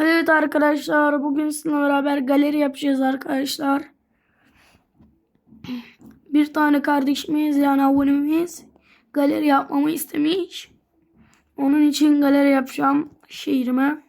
Evet arkadaşlar bugün sizinle beraber galeri yapacağız arkadaşlar. Bir tane kardeşimiz yani abonemiz galeri yapmamı istemiş. Onun için galeri yapacağım şehrime.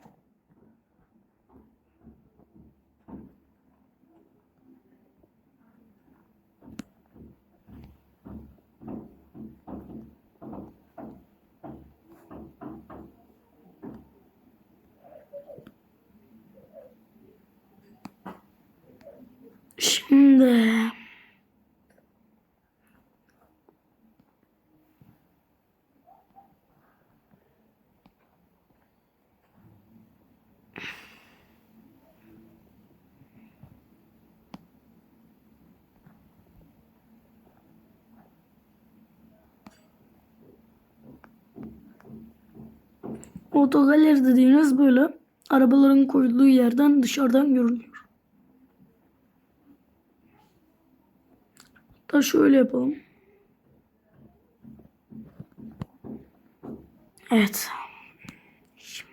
Şimdi Otogaleri dediğiniz böyle arabaların koyulduğu yerden dışarıdan görünüyor. Da şöyle yapalım. Evet. Şimdi.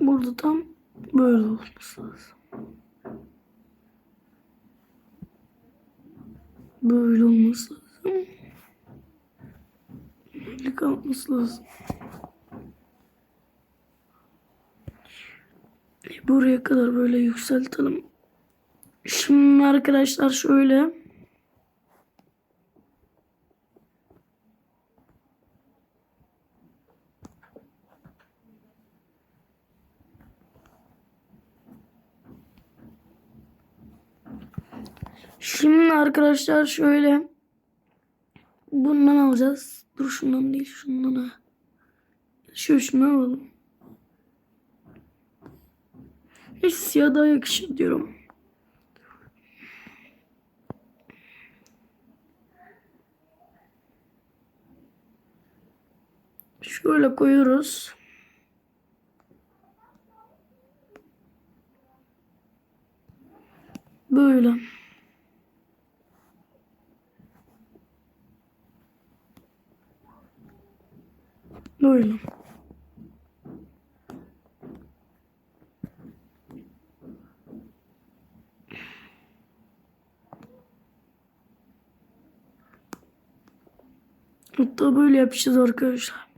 Burada tam böyle olması lazım. Böyle olması lazım. Böyle kalması lazım. Buraya kadar böyle yükseltelim. Şimdi arkadaşlar şöyle. Şimdi arkadaşlar şöyle. Bundan alacağız. Dur şundan değil şundan ha. Şu şundan alalım. Hiç siyah daha yakışır diyorum. Şöyle koyuyoruz. Böyle. Böyle. Hatta böyle yapacağız arkadaşlar.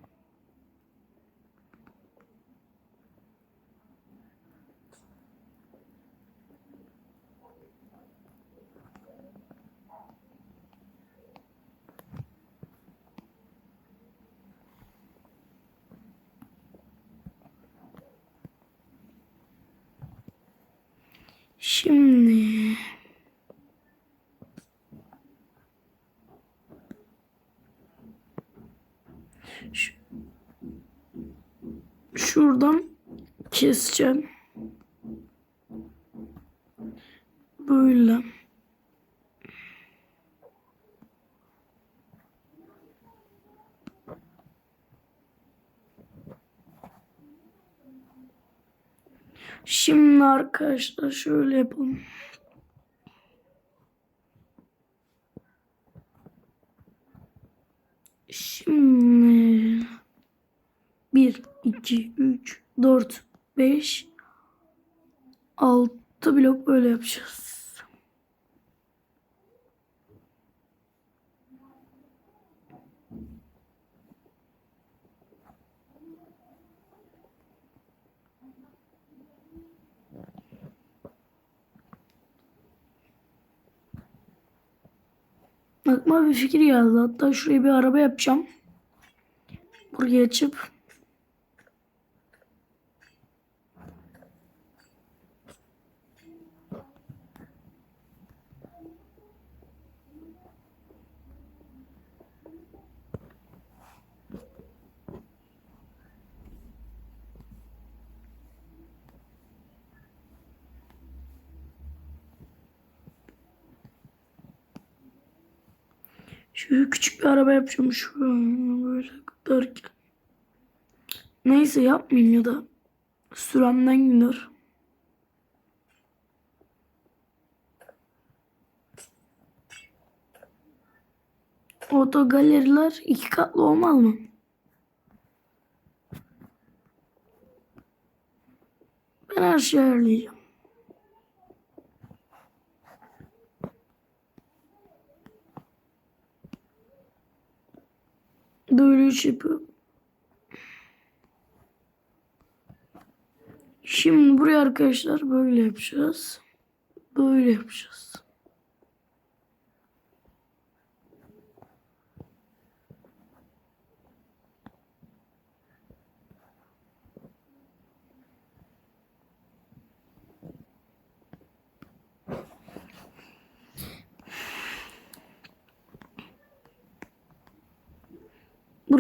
Şimdi Şu- şuradan keseceğim. Böyle. Şimdi arkadaşlar şöyle yapalım. Şimdi 1, 2, 3, 4, 5, 6 blok böyle yapacağız. Aklıma bir fikir geldi. Hatta şuraya bir araba yapacağım. Buraya açıp Şöyle küçük bir araba yapacağım şu böyle derken. Neyse yapmayayım ya da süremden gider. Oto galeriler iki katlı olmaz mı? Ben her şeyi ayarlayacağım. Böyle üç yapıyorum. Şimdi buraya arkadaşlar böyle yapacağız. Böyle yapacağız.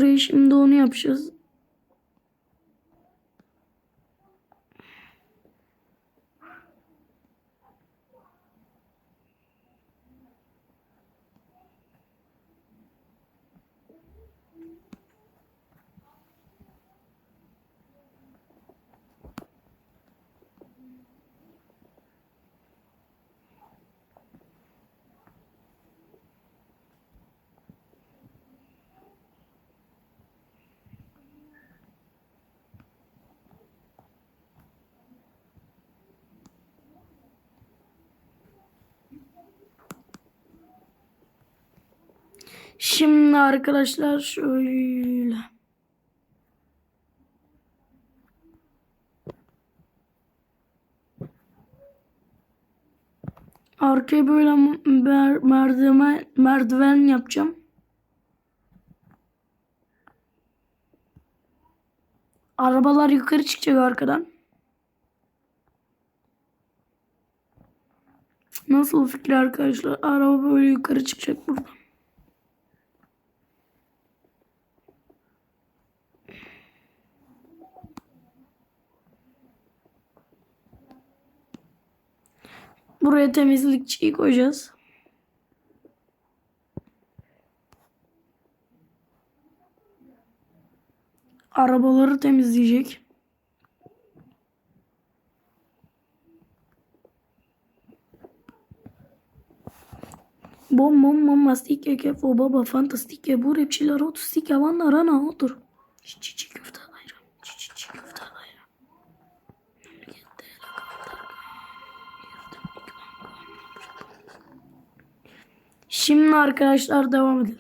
Burayı şimdi onu yapacağız. Şimdi arkadaşlar şöyle. Arkaya böyle mer- merdiven merdiven yapacağım. Arabalar yukarı çıkacak arkadan. Nasıl fikir arkadaşlar? Araba böyle yukarı çıkacak buradan. Buraya temizlikçiyi koyacağız. Arabaları temizleyecek. Bom bom bom mastike ke fo baba fantastike bu rapçiler otustike vanna rana otur. Çi Şimdi arkadaşlar devam edelim.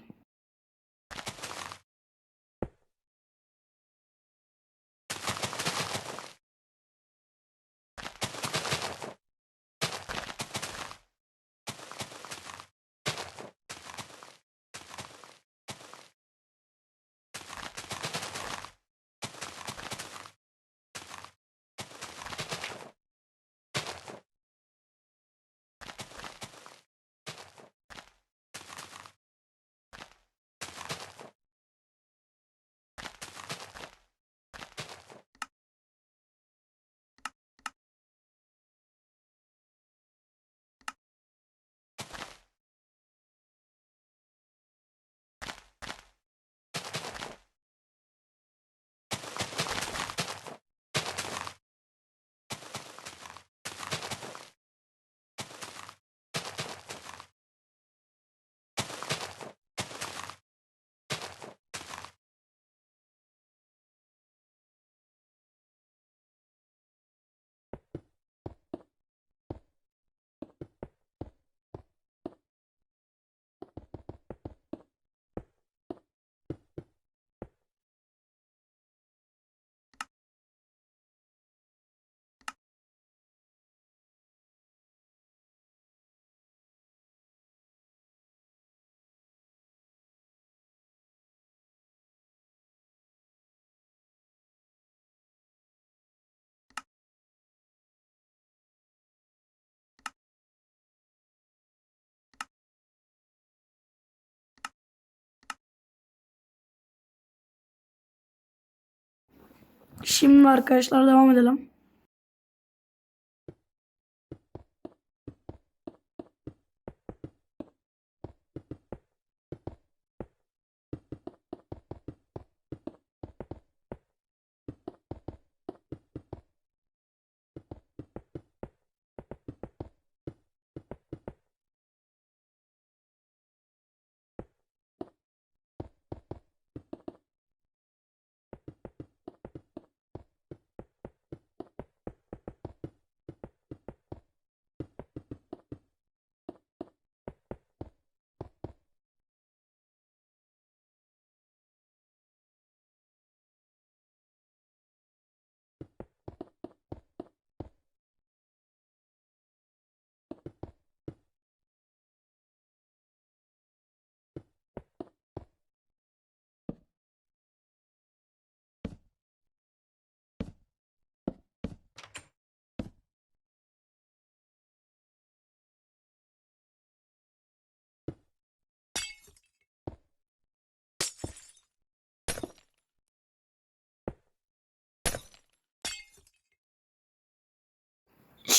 Şimdi arkadaşlar devam edelim.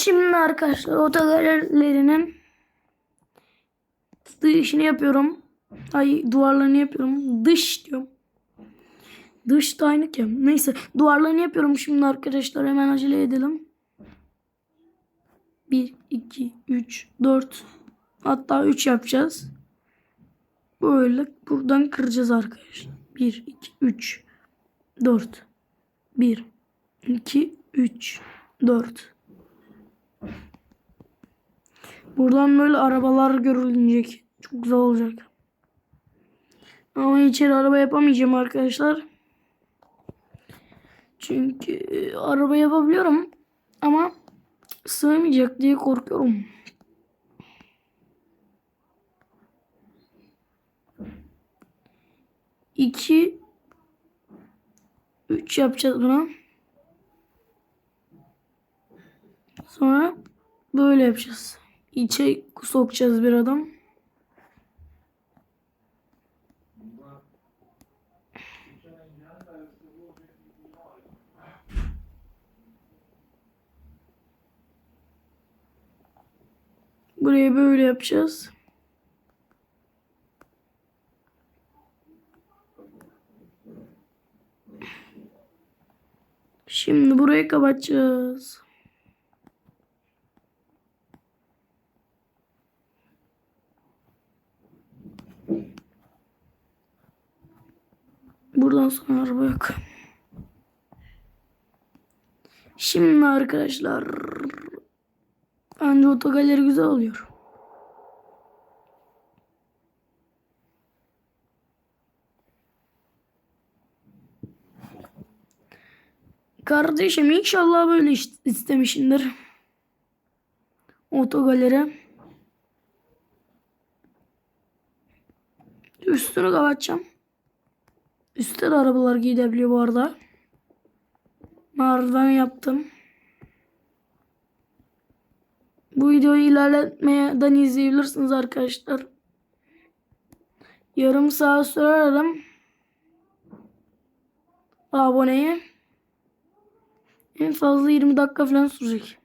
Şimdi arkadaşlar otogalerilerinin dışını yapıyorum. Ay duvarlarını yapıyorum. Dış diyorum. Dış da aynı ki. Neyse duvarlarını yapıyorum şimdi arkadaşlar. Hemen acele edelim. 1, 2, 3, 4 hatta 3 yapacağız. Böyle buradan kıracağız arkadaşlar. 1, 2, 3, 4. 1, 2, 3, 4. Buradan böyle arabalar görülecek. Çok güzel olacak. Ama içeri araba yapamayacağım arkadaşlar. Çünkü e, araba yapabiliyorum. Ama sığmayacak diye korkuyorum. İki üç yapacağız buna. Sonra böyle yapacağız. İçe sokacağız bir adam. Burayı böyle yapacağız. Şimdi burayı kapatacağız. Buradan sonra araba yok. Şimdi arkadaşlar bence otogaleri güzel oluyor. Kardeşim inşallah böyle ist- istemişindir. Otogaleri. Üstünü kapatacağım. Üstte de arabalar gidebiliyor bu arada. Merdiven yaptım. Bu videoyu ilerletmeden izleyebilirsiniz arkadaşlar. Yarım saat sürerim. Aboneye. En fazla 20 dakika falan sürecek.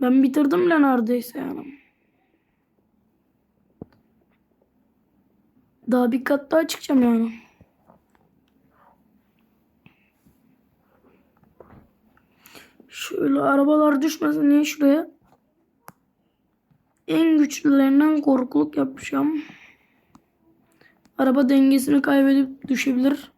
Ben bitirdim bile neredeyse yani. Daha bir kat daha çıkacağım yani. Şöyle arabalar düşmesin diye şuraya en güçlülerinden korkuluk yapacağım. Araba dengesini kaybedip düşebilir.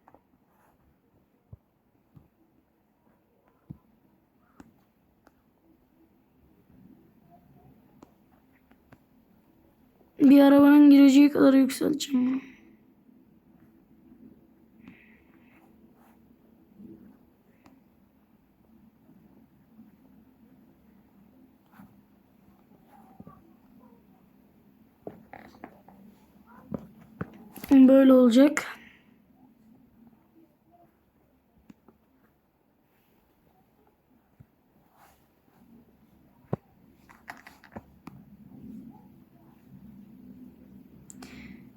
Bir arabanın gireceği kadar yükselteceğim. Böyle olacak.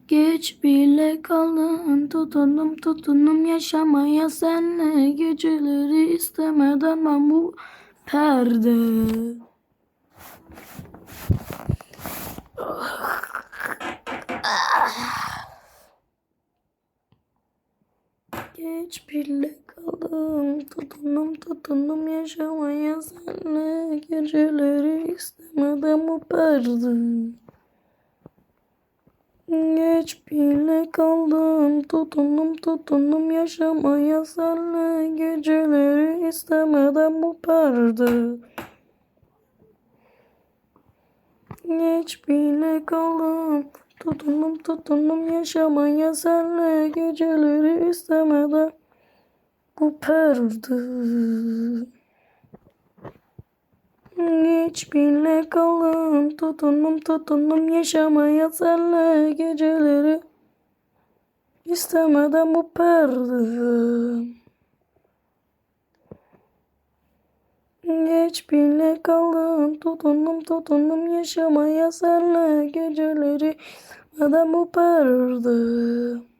Geç bile kalın tutunum tutunum yaşamaya senle geceleri istemeden ben bu perde. Geç bile kalın tutunum tutunum yaşamaya senle geceleri istemeden bu perde. Geç bile kaldım tutundum tutundum yaşamaya senle geceleri istemeden bu perde. Geç bile kaldım tutundum tutundum yaşamaya senle geceleri istemeden bu perde. Hiç bile kalın tutundum tutundum yaşamaya senle geceleri istemeden bu perde. Geç bile kalın tutundum tutundum yaşamaya senle geceleri istemeden bu perde.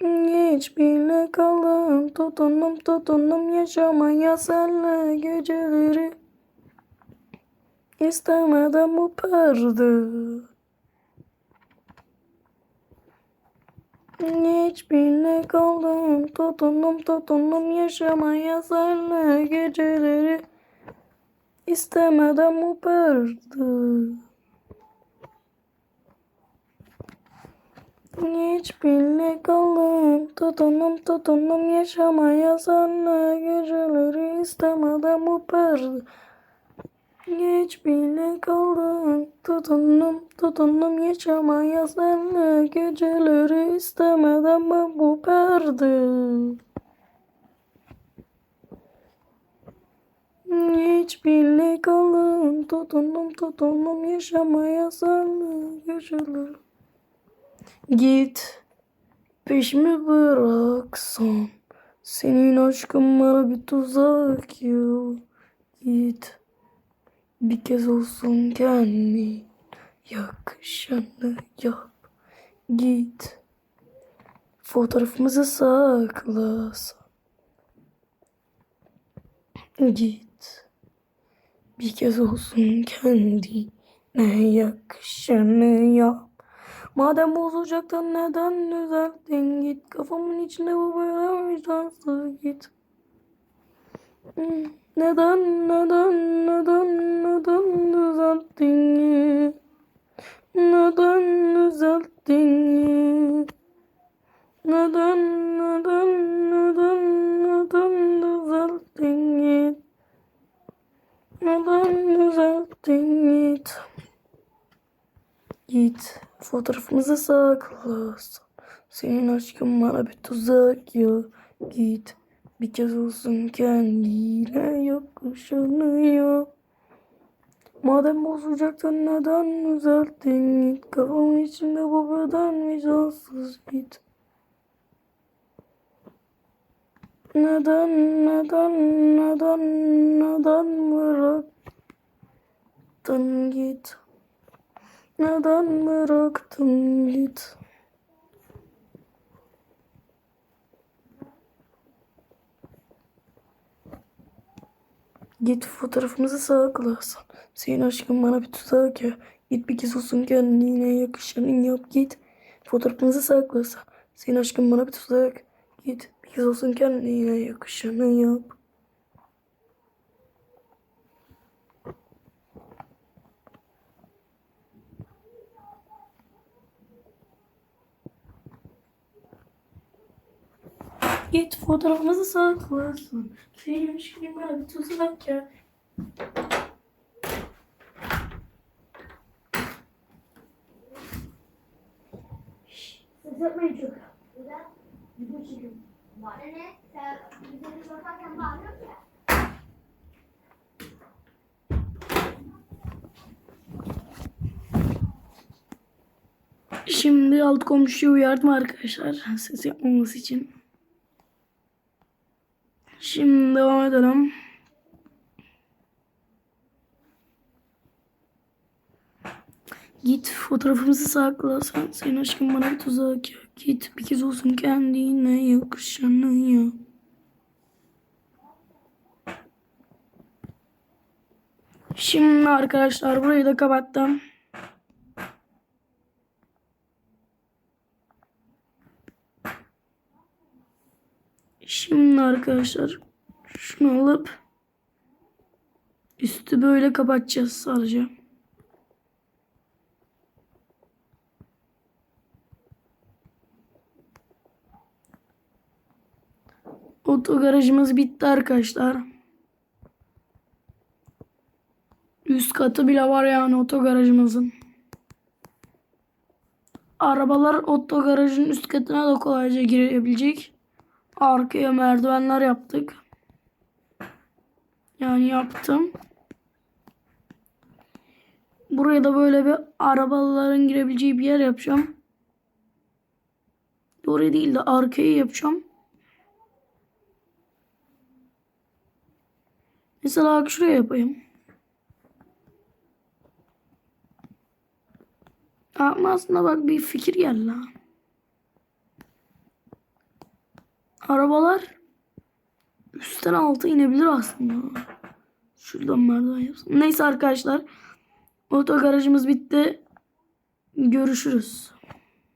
Hiç bile kalın tutundum tutundum yaşamaya senle geceleri istemeden bu perde. Hiç bile kaldım tutundum tutundum yaşamaya senle geceleri istemeden bu perde. Hiç bile kaldım tutundum tutundum yaşamaya senle geceleri istemeden bu perde. Geç bile kaldım tutundum tutundum yaşamaya senle geceleri istemeden ben bu perde. Hiç bile kaldım tutundum tutundum yaşamaya senle geceleri. Git peşimi bıraksan senin aşkın bana bir tuzak ya. Git. Bir kez olsun kendi yakışanı yap. Git. Fotoğrafımızı saklasan. Git. Bir kez olsun kendine yakışanı yap. Madem bozacaktan neden düzelttin git. Kafamın içinde bu böyle vicdansız git. Neden, neden, neden, neden düzelttin git? Neden düzelttin git? Neden, neden, neden, neden düzelttin git? Neden düzelttin git? Git, fotoğrafımızı saklasın. Senin aşkın bana bir tuzak ya. Git. Bir kez olsun kendine yakışanı yap. Madem bozacaktın neden düzelttin git. Kafamın içinde bu beden vicdansız git. Neden, neden, neden, neden bıraktın git. Neden bıraktın git. Git fotoğrafımızı saklasan. Senin aşkın bana bir tuzak ya. Git bir kez olsun kendine yakışanın yap git. Fotoğrafımızı saklasan. Senin aşkın bana bir tuzak. Git bir kez olsun kendine yakışanı yap. Git fotoğrafımızı saklasın. Senin aşkın bana bir tuzak ya. Ses yapmayın çok. Güzel. Video çekim. Bana ne? Sen bize bir bakarken bağırıyorsun ya. Şimdi alt komşuyu uyardım arkadaşlar. Ses yapmaması için. Şimdi devam edelim. Git fotoğrafımızı sakla. Sen, senin aşkın bana bir tuzak ya. Git bir kez olsun kendine yakışanı ya. Şimdi arkadaşlar burayı da kapattım. Şimdi arkadaşlar şunu alıp üstü böyle kapatacağız sadece. Otogarajımız bitti arkadaşlar. Üst katı bile var yani otogarajımızın. arabalar otogarajın üst katına da kolayca girebilecek. Arkaya merdivenler yaptık. Yani yaptım. Buraya da böyle bir arabaların girebileceği bir yer yapacağım. Oraya değil de arkayı yapacağım. Mesela bak şuraya yapayım. Ama aslında bak bir fikir geldi ha. Arabalar üstten alta inebilir aslında. Şuradan merdiven yapsın. Neyse arkadaşlar. Otogarajımız bitti. Görüşürüz.